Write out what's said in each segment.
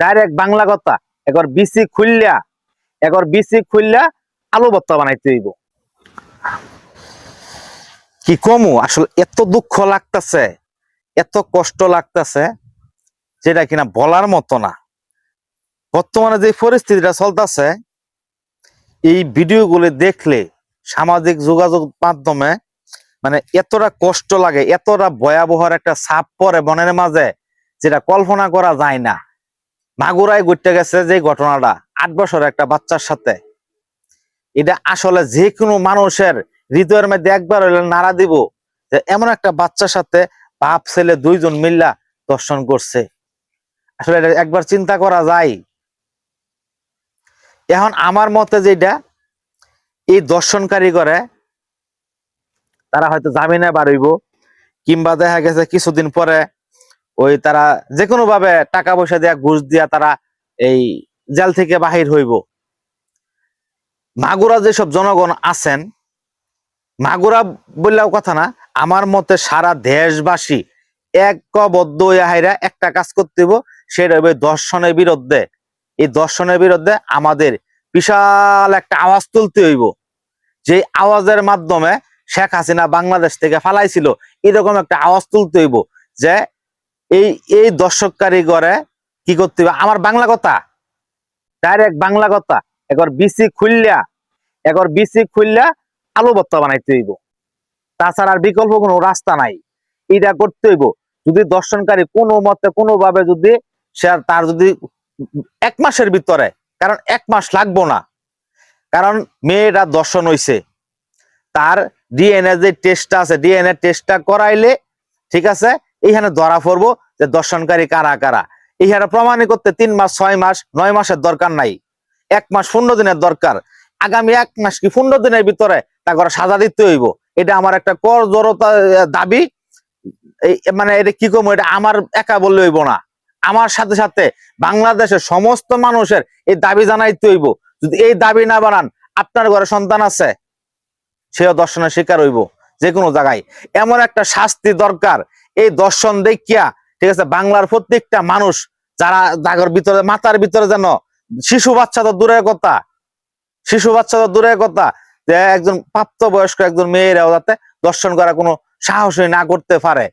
Direct Bangla কথা। একবার BC খুললা, একবার বিসি খুললা, আলু ভর্তা বানাইতে হইব। কি কমু? আসলে এত দুঃখ লাগতেছে, এত কষ্ট লাগতেছে, যেটা কিনা বলার মতো না। বর্তমানে যে পরিস্থিতিটা চলতেছে, এই ভিডিওগুলো দেখলে সামাজিক যোগাযোগ মাধ্যমে মানে এতটা কষ্ট লাগে, এতটা ভয়াবহর একটা ছাপ পরে মনের মাঝে, যেটা কল্পনা করা যায় না। মাগুরায় ঘুরতে গেছে যে ঘটনাটা, আট বছরের একটা বাচ্চার সাথে। এটা আসলে যে কোনো মানুষের হৃদয়ের মধ্যে একবার হইলে নাড়া দিব যে এমন একটা বাচ্চার সাথে বাপ, ছেলে দুইজন মিল্লা দর্শন করছে। আসলে এটা একবার চিন্তা করা যায়। এখন আমার মতে যেটা, এই দর্শনকারী করে তারা হয়তো জামিনে বাড়ইব কিংবা দেখা গেছে কিছুদিন পরে ওই তারা যে কোনো ভাবে টাকা পয়সা দিয়া, ঘুষ দিয়া তারা এই জেল থেকে বাহির হইব। মাগুরা যেসব জনগণ আছেন, মাগুরা বললেও কথা না, আমার মতে সারা দেশবাসী একবদ্ধ হাইরা একটা কাজ করতে হইব, সেটা হবে দর্শনের বিরুদ্ধে। এই দর্শনের বিরুদ্ধে আমাদের বিশাল একটা আওয়াজ তুলতে হইব। যে আওয়াজের মাধ্যমে শেখ হাসিনা বাংলাদেশ থেকে ফালাইছিল, এরকম একটা আওয়াজ তুলতে হইব যে এই এই দর্শক কারিগরে কি করতে হইব আমার বাংলা কথা। ডাইরেক্ট বাংলা কথা। একবার বিসি খুললা, একবার বিসি খুললা আলু ভর্তা বানাইতে হইব। তাছাড়া আর বিকল্প কোনো রাস্তা নাই। এটা করতে হইব। যদি দর্শনকারী কোনো মতে কোনো ভাবে যদি সে তার যদি এক মাসের ভিতরে, কারণ এক মাস লাগবো না। কারণ মেয়েটা দর্শন হইছে। তার ডিএনএ যে টেস্টটা আছে, ডিএনএ টেস্টটা করাইলে, ঠিক আছে এইখানে ধরা পড়ব যে দর্শনকারী কারা কারা? এইখানে প্রমাণী করতে তিন মাস, ছয় মাস, নয় মাসের দরকার নাই। এক মাস পনেরো দিনের দরকার। আগামী এক মাস কি পনেরো দিনের ভিতরে তা করে সাজা দিতে হইব? এটা আমার একটা কর জড়তা দাবি। মানে এটা কি কম এটা আমার একা বললে হইব না। আমার সাথে সাথে বাংলাদেশের সমস্ত মানুষের এই দাবি জানাইতে হইব। যদি এই দাবি না বানান, আপনার ঘরে সন্তান আছে, সেও দর্শনের শিকার হইব যে কোনো জায়গায়। এমন একটা শাস্তি দরকার। এই দর্শন দেখিয়া, ঠিক আছে, বাংলার প্রত্যেকটা মানুষ, যারা জাগর ভিতরে, মাথার ভিতরে যেন শিশু বাচ্চা তো দূরের কথা, শিশু বাচ্চা তো দূরের কথা, যে একজন প্রাপ্তবয়স্ক একজন মেয়েরাও যাতে দর্শন করা কোনো সাহসই না করতে পারে।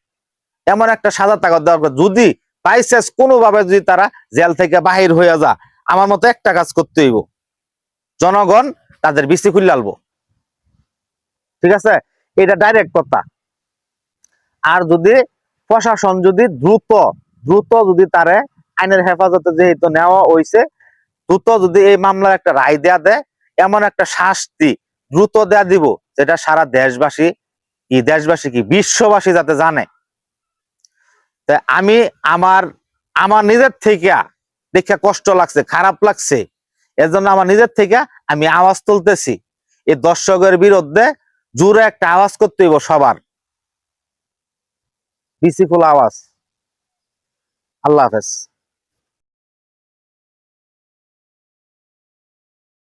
এমন একটা সাজা থাকা দরকার। যদি বাইসেস কোনোভাবে যদি তারা জেল থেকে বাহির হয়ে যা আমার মতো একটা কাজ করতে হইব। জনগণ তাদের বিসি খুলে আলবো। ঠিক আছে? এটা ডাইরেক্ট কথা। আর যদি প্রশাসন যদি দ্রুত দ্রুত যদি তারে আইনের হেফাজতে যেহেতু নেওয়া হয়েছে দ্রুত যদি এই মামলার একটা রায় দেয়া দেয়, এমন একটা শাস্তি দ্রুত দেয়া দিব, যেটা সারা দেশবাসী কি দেশবাসী কি বিশ্ববাসী যাতে জানে। তা আমি আমার আমার নিজের থেকে দেখে কষ্ট লাগছে, খারাপ লাগছে। এর জন্য আমার নিজের থেকে আমি আওয়াজ তুলতেছি। এই দর্শকের বিরুদ্ধে জোরে একটা আওয়াজ করতে হইব সবার। বিসিফুল আওয়াজ। আল্লাহ হাফেজ।